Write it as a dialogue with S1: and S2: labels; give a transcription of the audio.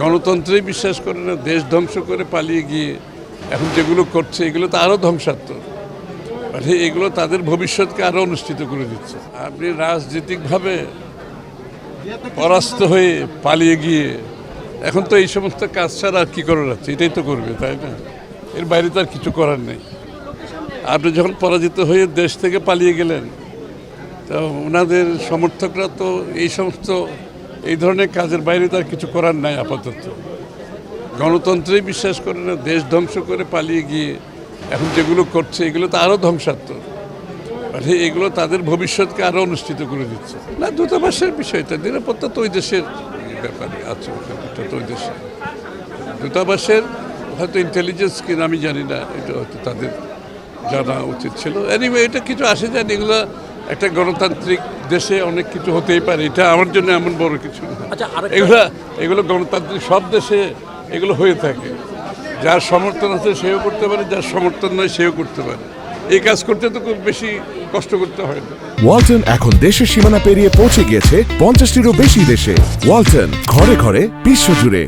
S1: গণতন্ত্রেই বিশ্বাস করে না, দেশ ধ্বংস করে পালিয়ে গিয়ে এখন যেগুলো করছে, এগুলো তো আরও ধ্বংসাত্মক। এগুলো তাদের ভবিষ্যৎকে আরও অনুষ্ঠিত করে দিচ্ছে। আপনি রাজনৈতিকভাবে পরাস্ত হয়ে পালিয়ে গিয়ে, এখন তো এই সমস্ত কাজ ছাড়া আর কী করার আছে? এটাই তো করবে, তাই না? এর বাইরে তো আর কিছু করার নেই। আপনি যখন পরাজিত হয়ে দেশ থেকে পালিয়ে গেলেন, তো ওনাদের সমর্থকরা তো এই সমস্ত এই ধরনের কাজের বাইরে তো আর কিছু করার নাই আপাতত। গণতন্ত্রেই বিশ্বাস করে না, দেশ ধ্বংস করে পালিয়ে গিয়ে এখন যেগুলো করছে, এগুলো তো আরও ধ্বংসাত্মক। মানে এগুলো তাদের ভবিষ্যৎকে আরও অনুষ্ঠিত করে দিচ্ছে। না, দূতাবাসের বিষয়টা নিরাপত্তা তো ওই দেশের ব্যাপারে আছে, ওটা তো ওই দেশে দূতাবাসের, হয়তো ইন্টেলিজেন্স কিনা আমি জানি না, এটা হয়তো তাদের জানা উচিত ছিল। এনিওয়ে এটা কিছু আসে যায় এগুলো একটা গণতান্ত্রিক দেশে অনেক কিছু হতেই পারে এটা আমার জন্য এমন বড় কিছু
S2: আচ্ছা,
S1: এগুলো এগুলো গণতান্ত্রিক সব দেশে এগুলো হয়ে থাকে। যার সমর্থন আছে সেও করতে পারে যার সমর্থন নয় সেও করতে পারে। এই কাজ করতে তো খুব বেশি কষ্ট করতে হয় না।
S3: ওয়ালটন এখন দেশের সীমানা পেরিয়ে পৌঁছে গিয়েছে পঞ্চাশটিরও বেশি দেশে। ওয়ালটন ঘরে ঘরে বিশ্বজুড়ে